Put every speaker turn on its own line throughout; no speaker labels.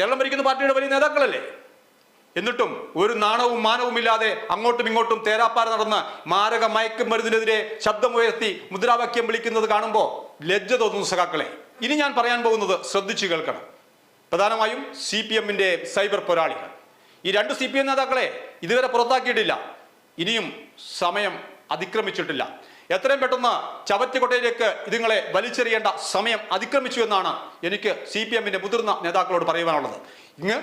കേരളം ഭരിക്കുന്ന പാർട്ടിയുടെ വലിയ നേതാക്കളല്ലേ? എന്നിട്ടും ഒരു നാണവും മാനവും ഇല്ലാതെ അങ്ങോട്ടും ഇങ്ങോട്ടും തേരാപ്പാറ നടന്ന് മാരക മയക്കുമരുന്നിനെതിരെ ശബ്ദമുയർത്തി മുദ്രാവാക്യം വിളിക്കുന്നത് കാണുമ്പോൾ ലജ്ജ തോന്നുന്നു സഖാക്കളെ. ഇനി ഞാൻ പറയാൻ പോകുന്നത് ശ്രദ്ധിച്ചു കേൾക്കണം. പ്രധാനമായും സി പി എമ്മിന്റെ സൈബർ പോരാളികൾ. ഈ രണ്ട് സി പി എം നേതാക്കളെ ഇതുവരെ പുറത്താക്കിയിട്ടില്ല. ഇനിയും സമയം അതിക്രമിച്ചിട്ടില്ല. എത്രയും പെട്ടെന്ന് ചവറ്റുകൊട്ടയിലേക്ക് ഇതുങ്ങളെ വലിച്ചെറിയേണ്ട സമയം അതിക്രമിച്ചു എന്നാണ് എനിക്ക് സി പി എമ്മിന്റെ മുതിർന്ന നേതാക്കളോട് പറയുവാനുള്ളത്. ഇങ്ങ്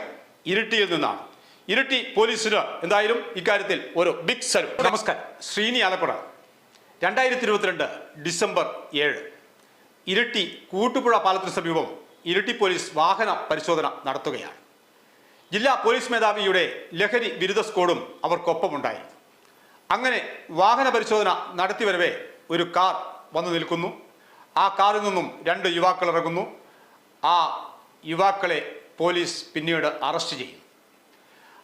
ഇരിട്ടിയിൽ നിന്നാണ്. ഇരിട്ടി പോലീസിന് എന്തായാലും ഇക്കാര്യത്തിൽ ഒരു ബിഗ് സലു നമസ്കാരം. ശ്രീനി ആലപ്പുഴ രണ്ടായിരത്തി ഇരുപത്തിരണ്ട് ഡിസംബർ ഏഴ്. ഇരിട്ടി കൂട്ടുപുഴ പാലത്തിന് സമീപം ഇരിട്ടി പോലീസ് വാഹന പരിശോധന നടത്തുകയാണ്. ജില്ലാ പോലീസ് മേധാവിയുടെ ലഹരി ബിരുദ സ്ക്വാഡും അവർക്കൊപ്പമുണ്ടായിരുന്നു. അങ്ങനെ വാഹന പരിശോധന നടത്തി വരവേ ഒരു കാർ വന്നു നിൽക്കുന്നു. ആ കാറിൽ നിന്നും രണ്ട് യുവാക്കൾ ഇറങ്ങുന്നു. ആ യുവാക്കളെ പോലീസ് പിന്നീട് അറസ്റ്റ് ചെയ്യും.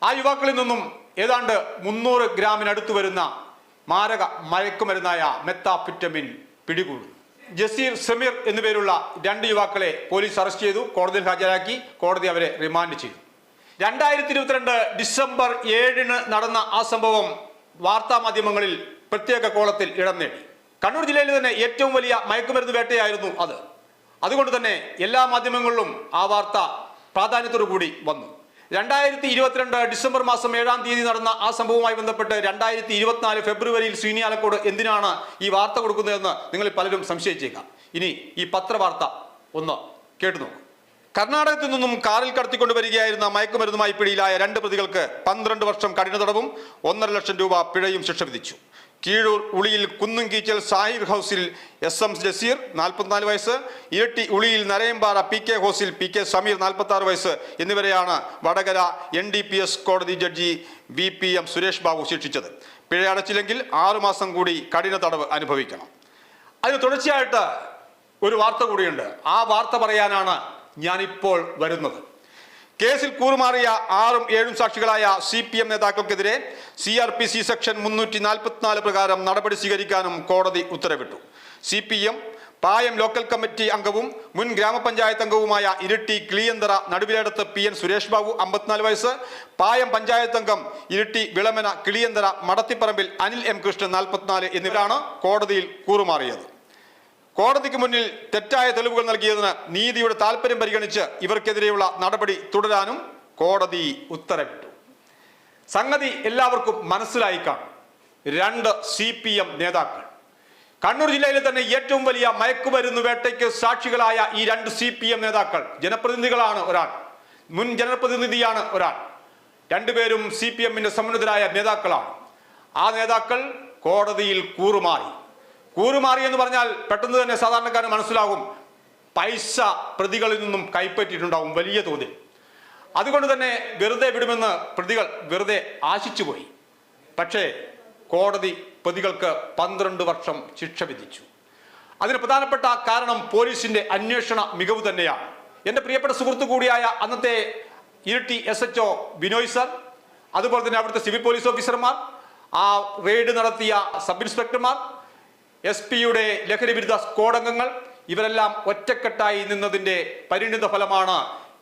ആ യുവാക്കളിൽ നിന്നും ഏതാണ്ട് മുന്നൂറ് ഗ്രാമിനടുത്ത് വരുന്ന മാരക മയക്കുമരുന്നായ മെത്താപിറ്റമിൻ പിടികൂടുന്നു. ജസീർ സമീർ എന്നുപേരുള്ള രണ്ട് യുവാക്കളെ പോലീസ് അറസ്റ്റ് ചെയ്തു. കോടതിയിൽ ഹാജരാക്കി. കോടതി അവരെ റിമാൻഡ് ചെയ്തു. രണ്ടായിരത്തി ഇരുപത്തിരണ്ട് ഡിസംബർ ഏഴിന് നടന്ന ആ സംഭവം വാർത്താ മാധ്യമങ്ങളിൽ പ്രത്യേക കോളത്തിൽ ഇടം നേടി. കണ്ണൂർ ജില്ലയിൽ തന്നെ ഏറ്റവും വലിയ മയക്കുമരുന്ന് വേട്ടയായിരുന്നു അത്. അതുകൊണ്ട് തന്നെ എല്ലാ മാധ്യമങ്ങളിലും ആ വാർത്ത പ്രാധാന്യത്തോടു കൂടി വന്നു. രണ്ടായിരത്തി ഇരുപത്തിരണ്ട് ഡിസംബർ മാസം ഏഴാം തീയതി നടന്ന ആ സംഭവവുമായി ബന്ധപ്പെട്ട് രണ്ടായിരത്തി ഇരുപത്തിനാല് ഫെബ്രുവരിയിൽ ശ്രീനിയാലക്കോട് എന്തിനാണ് ഈ വാർത്ത കൊടുക്കുന്നതെന്ന് നിങ്ങൾ പലരും സംശയിച്ചേക്കാം. ഇനി ഈ പത്രവാർത്ത ഒന്ന് കേട്ടു നോക്കൂ. കർണാടകത്തിൽ നിന്നും കാറിൽ കടത്തിക്കൊണ്ട് വരികയായിരുന്ന മയക്കുമരുന്നുമായി പിടിയിലായ രണ്ട് പ്രതികൾക്ക് പന്ത്രണ്ട് വർഷം കഠിന തടവും ഒന്നര ലക്ഷം രൂപ പിഴയും ശിക്ഷ വിധിച്ചു. കീഴൂർ ഉളിയിൽ കുന്നുംകീച്ചൽ സാഹിർ ഹൗസിൽ എസ് എം ജസീർ നാൽപ്പത്തിനാല് വയസ്സ് ഇരട്ടി ഉളിയിൽ നരയമ്പാറ പി കെ ഹൗസിൽ പി കെ സമീർ നാൽപ്പത്തി വയസ്സ് എന്നിവരെയാണ് Vadakara N D P S കോടതി judge B P M Suresh Babu ശിക്ഷിച്ചത്. പിഴ അടച്ചില്ലെങ്കിൽ ആറുമാസം കൂടി കഠിന തടവ് അനുഭവിക്കണം. അതിന് തുടർച്ചയായിട്ട് ഒരു വാർത്ത കൂടിയുണ്ട്. ആ വാർത്ത പറയാനാണ് ഞാനിപ്പോൾ വരുന്നത്. കേസിൽ കൂറുമാറിയ ആറും ഏഴും സാക്ഷികളായ C P M നേതാക്കൾക്കെതിരെ C R P C section മുന്നൂറ്റി നാൽപ്പത്തിനാല് പ്രകാരം നടപടി സ്വീകരിക്കാനും കോടതി ഉത്തരവിട്ടു. C P M Payam local committee അംഗവും മുൻ ഗ്രാമപഞ്ചായത്ത് അംഗവുമായ ഇരിട്ടി കിളിയന്തറ നടുവിലടത്ത് പി എൻ സുരേഷ് ബാബു അമ്പത്തിനാല് വയസ്സ് പായം പഞ്ചായത്ത് അംഗം ഇരിട്ടി വിളമന കിളിയന്തറ മടത്തിപ്പറമ്പിൽ അനിൽ എം കൃഷ്ണൻ നാൽപ്പത്തിനാല് എന്നിവരാണ് കോടതിയിൽ കൂറുമാറിയത്. കോടതിക്ക് മുന്നിൽ തെറ്റായ തെളിവുകൾ നൽകിയതിന് നീതിയുടെ താല്പര്യം പരിഗണിച്ച് ഇവർക്കെതിരെയുള്ള നടപടി തുടരാനും കോടതി ഉത്തരവിട്ടു. സംഗതി എല്ലാവർക്കും മനസ്സിലായി കാണും. രണ്ട് സി പി എം നേതാക്കൾ. കണ്ണൂർ ജില്ലയിലെ തന്നെ ഏറ്റവും വലിയ മയക്കുമരുന്ന് വേട്ടയ്ക്ക് സാക്ഷികളായ ഈ രണ്ട് സി പി എം നേതാക്കൾ ജനപ്രതിനിധികളാണ് ഒരാൾ. മുൻ ജനപ്രതിനിധിയാണ് ഒരാൾ. രണ്ടുപേരും സി പി എമ്മിന്റെ സമ്മതരായ നേതാക്കളാണ്. ആ നേതാക്കൾ കോടതിയിൽ കൂറുമാറി. കൂറുമാറി എന്ന് പറഞ്ഞാൽ പെട്ടെന്ന് തന്നെ സാധാരണക്കാരന് മനസ്സിലാകും. പൈസ പ്രതികളിൽ നിന്നും കൈപ്പറ്റിയിട്ടുണ്ടാവും വലിയ തോതിൽ. അതുകൊണ്ട് തന്നെ വെറുതെ വിടുമെന്ന് പ്രതികൾ വെറുതെ ആശിച്ചുപോയി. പക്ഷേ കോടതി പ്രതികൾക്ക് പന്ത്രണ്ട് വർഷം ശിക്ഷ വിധിച്ചു. അതിന് പ്രധാനപ്പെട്ട കാരണം പോലീസിന്റെ അന്വേഷണ മികവ് തന്നെയാണ്. എന്റെ പ്രിയപ്പെട്ട സുഹൃത്തു കൂടിയായ അന്നത്തെ Iritty S H O Binoy sir അതുപോലെ തന്നെ അവിടുത്തെ സിവിൽ പോലീസ് ഓഫീസർമാർ ആ റെയ്ഡ് നടത്തിയ സബ് ഇൻസ്പെക്ടർമാർ എസ് പിയുടെ ലഹരി വിരുദ്ധ സ്ക്വാഡംഗങ്ങൾ ഇവരെല്ലാം ഒറ്റക്കെട്ടായി നിന്നതിന്റെ പരിണിത ഫലമാണ്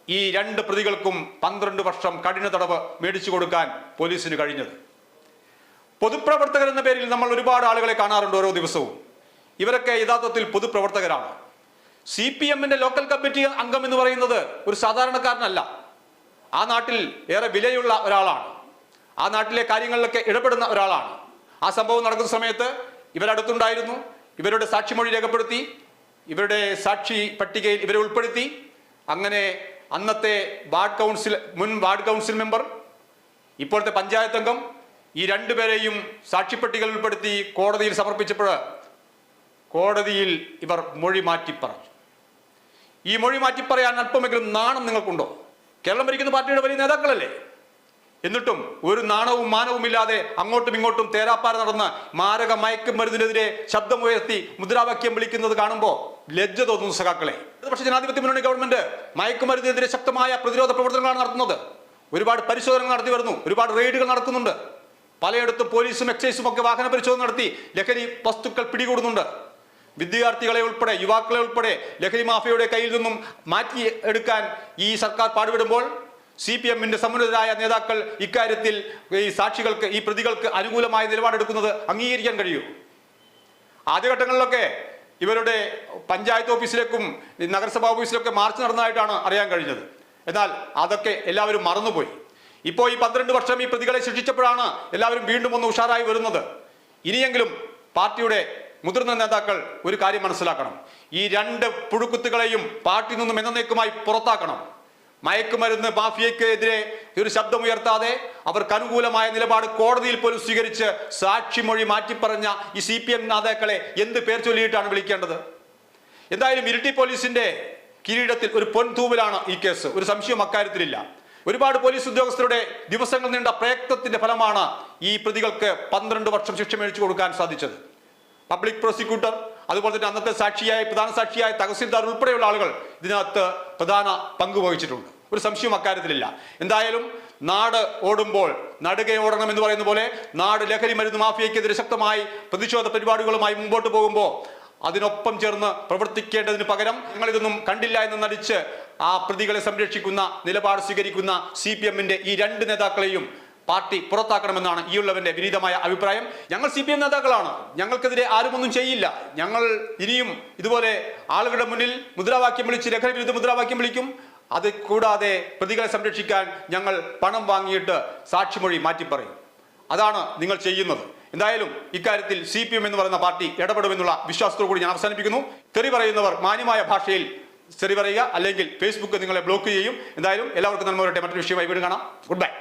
ഈ രണ്ട് പ്രതികൾക്കും പന്ത്രണ്ട് വർഷം കഠിന തടവ് മേടിച്ചു കൊടുക്കാൻ പോലീസിന് കഴിഞ്ഞത്. പൊതുപ്രവർത്തകർ എന്ന പേരിൽ നമ്മൾ ഒരുപാട് ആളുകളെ കാണാറുണ്ട് ഓരോ ദിവസവും. ഇവരൊക്കെ യഥാർത്ഥത്തിൽ പൊതുപ്രവർത്തകരാണ്. സി പി എമ്മിന്റെ ലോക്കൽ കമ്മിറ്റി അംഗം എന്ന് പറയുന്നത് ഒരു സാധാരണക്കാരനല്ല. ആ നാട്ടിൽ ഏറെ വിലയുള്ള ഒരാളാണ്. ആ നാട്ടിലെ കാര്യങ്ങളിലൊക്കെ ഇടപെടുന്ന ഒരാളാണ്. ആ സംഭവം നടക്കുന്ന സമയത്ത് ഇവരടുത്തുണ്ടായിരുന്നു. ഇവരുടെ സാക്ഷിമൊഴി രേഖപ്പെടുത്തി. ഇവരുടെ സാക്ഷി പട്ടികയിൽ ഇവരെ ഉൾപ്പെടുത്തി. അങ്ങനെ അന്നത്തെ വാർഡ് കൗൺസിൽ മുൻ വാർഡ് കൗൺസിൽ മെമ്പർ ഇപ്പോഴത്തെ പഞ്ചായത്ത് അംഗം ഈ രണ്ടുപേരെയും സാക്ഷിപ്പട്ടികയിൽ ഉൾപ്പെടുത്തി കോടതിയിൽ സമർപ്പിച്ചപ്പോൾ കോടതിയിൽ ഇവർ മൊഴി മാറ്റി പറഞ്ഞു ഈ മൊഴി മാറ്റി പറയാൻ അല്പമെങ്കിലും നാണം നിങ്ങൾക്കുണ്ടോ? കേരളം ഭരിക്കുന്ന പാർട്ടിയുടെ വലിയ നേതാക്കളല്ലേ? എന്നിട്ടും ഒരു നാണവും മാനവും ഇല്ലാതെ അങ്ങോട്ടും ഇങ്ങോട്ടും തേരാപ്പാറ നടന്ന് മാരക മയക്കുമരുന്നിനെതിരെ ശബ്ദമുയർത്തി മുദ്രാവാക്യം വിളിക്കുന്നത് കാണുമ്പോൾ ലജ്ജ തോന്നുന്നു സഖാക്കളെ. പക്ഷേ ജനാധിപത്യ മുന്നണി ഗവൺമെന്റ് മയക്കുമരുന്നിനെതിരെ ശക്തമായ പ്രതിരോധ പ്രവർത്തനങ്ങളാണ് നടത്തുന്നത്. ഒരുപാട് പരിശോധനകൾ നടത്തി വരുന്നു. ഒരുപാട് റെയ്ഡുകൾ നടക്കുന്നുണ്ട്. പലയിടത്തും പോലീസും എക്സൈസും ഒക്കെ വാഹന പരിശോധന നടത്തി ലഹരി വസ്തുക്കൾ പിടികൂടുന്നുണ്ട്. വിദ്യാർത്ഥികളെ ഉൾപ്പെടെ യുവാക്കളെ ഉൾപ്പെടെ ലഹരി മാഫിയയുടെ കയ്യിൽ നിന്നും മാറ്റി എടുക്കാൻ ഈ സർക്കാർ പാടുപെടുമ്പോൾ സി പി എമ്മിന്റെ സമുന്നതരായ നേതാക്കൾ ഇക്കാര്യത്തിൽ ഈ സാക്ഷികൾക്ക് ഈ പ്രതികൾക്ക് അനുകൂലമായ നിലപാടെടുക്കുന്നത് അംഗീകരിക്കാൻ കഴിയൂ. ആദ്യഘട്ടങ്ങളിലൊക്കെ ഇവരുടെ പഞ്ചായത്ത് ഓഫീസിലേക്കും നഗരസഭാ ഓഫീസിലൊക്കെ മാർച്ച് നടന്നതായിട്ടാണ് അറിയാൻ കഴിഞ്ഞത്. എന്നാൽ അതൊക്കെ എല്ലാവരും മറന്നുപോയി. ഇപ്പോൾ ഈ പന്ത്രണ്ട് വർഷം ഈ പ്രതികളെ ശിക്ഷിച്ചപ്പോഴാണ് എല്ലാവരും വീണ്ടും ഒന്ന് ഉഷാറായി വരുന്നത്. ഇനിയെങ്കിലും പാർട്ടിയുടെ മുതിർന്ന നേതാക്കൾ ഒരു കാര്യം മനസ്സിലാക്കണം. ഈ രണ്ട് പുഴുക്കുത്തുകളെയും പാർട്ടിയിൽ നിന്നും എന്നേക്കുമായി പുറത്താക്കണം. മയക്കുമരുന്ന് മാഫിയക്കെതിരെ ഒരു ശബ്ദമുയർത്താതെ അവർക്ക് അനുകൂലമായ നിലപാട് കോടതിയിൽ പോലും സ്വീകരിച്ച് സാക്ഷിമൊഴി മാറ്റിപ്പറഞ്ഞ ഈ സി പി എം നേതാക്കളെ എന്ത് പേർ ചൊല്ലിയിട്ടാണ് വിളിക്കേണ്ടത്? എന്തായാലും ഇരിട്ടി പോലീസിന്റെ കിരീടത്തിൽ ഒരു പൊൻതൂവലാണ് ഈ കേസ്. ഒരു സംശയം അക്കാര്യത്തിലില്ല. ഒരുപാട് പോലീസ് ഉദ്യോഗസ്ഥരുടെ ദിവസങ്ങൾ നീണ്ട പ്രയത്നത്തിന്റെ ഫലമാണ് ഈ പ്രതികൾക്ക് പന്ത്രണ്ട് വർഷം ശിക്ഷ മേടിച്ചു കൊടുക്കാൻ സാധിച്ചത്. പബ്ലിക് പ്രോസിക്യൂട്ടർ അതുപോലെ തന്നെ അന്നത്തെ സാക്ഷിയായ പ്രധാന സാക്ഷിയായ തഹസീൽദാർ ഉൾപ്പെടെയുള്ള ആളുകൾ ഇതിനകത്ത് പ്രധാന പങ്ക് വഹിച്ചിട്ടുണ്ട്. ഒരു സംശയം അക്കാര്യത്തിലില്ല. എന്തായാലും നാട് ഓടുമ്പോൾ നടുകെ ഓടണം എന്ന് പറയുന്ന പോലെ നാട് ലഹരി മരുന്ന് മാഫിയയ്ക്കെതിരെ ശക്തമായി പ്രതിഷേധ പരിപാടികളുമായി മുമ്പോട്ട് പോകുമ്പോൾ അതിനൊപ്പം ചേർന്ന് പ്രവർത്തിക്കേണ്ടതിന് പകരം ഞങ്ങൾ ഇതൊന്നും കണ്ടില്ല എന്ന് നടിച്ച് ആ പ്രതികളെ സംരക്ഷിക്കുന്ന നിലപാട് സ്വീകരിക്കുന്ന സി പി ഈ രണ്ട് നേതാക്കളെയും പാർട്ടി പുറത്താക്കണമെന്നാണ് ഈ ഉള്ളവന്റെ വിനീതമായ അഭിപ്രായം. ഞങ്ങൾ സി പി എം നേതാക്കളാണ്. ഞങ്ങൾക്കെതിരെ ആരുമൊന്നും ചെയ്യില്ല. ഞങ്ങൾ ഇനിയും ഇതുപോലെ ആളുകളുടെ മുന്നിൽ മുദ്രാവാക്യം വിളിച്ച് ലഹരി വിരുദ്ധ മുദ്രാവാക്യം വിളിക്കും. അത് കൂടാതെ പ്രതികളെ സംരക്ഷിക്കാൻ ഞങ്ങൾ പണം വാങ്ങിയിട്ട് സാക്ഷിമൊഴി മാറ്റിപ്പറയും അതാണ് നിങ്ങൾ ചെയ്യുന്നത്. എന്തായാലും ഇക്കാര്യത്തിൽ സി പി എം എന്ന് പറയുന്ന പാർട്ടി ഇടപെടുമെന്നുള്ള വിശ്വാസത്തോടു കൂടി ഞാൻ അവസാനിപ്പിക്കുന്നു. തെറി പറയുന്നവർ മാന്യമായ ഭാഷയിൽ തെറി പറയുക അല്ലെങ്കിൽ ഫേസ്ബുക്ക് നിങ്ങളെ ബ്ലോക്ക് ചെയ്യും എന്തായാലും എല്ലാവർക്കും നന്മ വരട്ടെ. മറ്റൊരു വിഷയമായി വീട് കാണാം. Good bye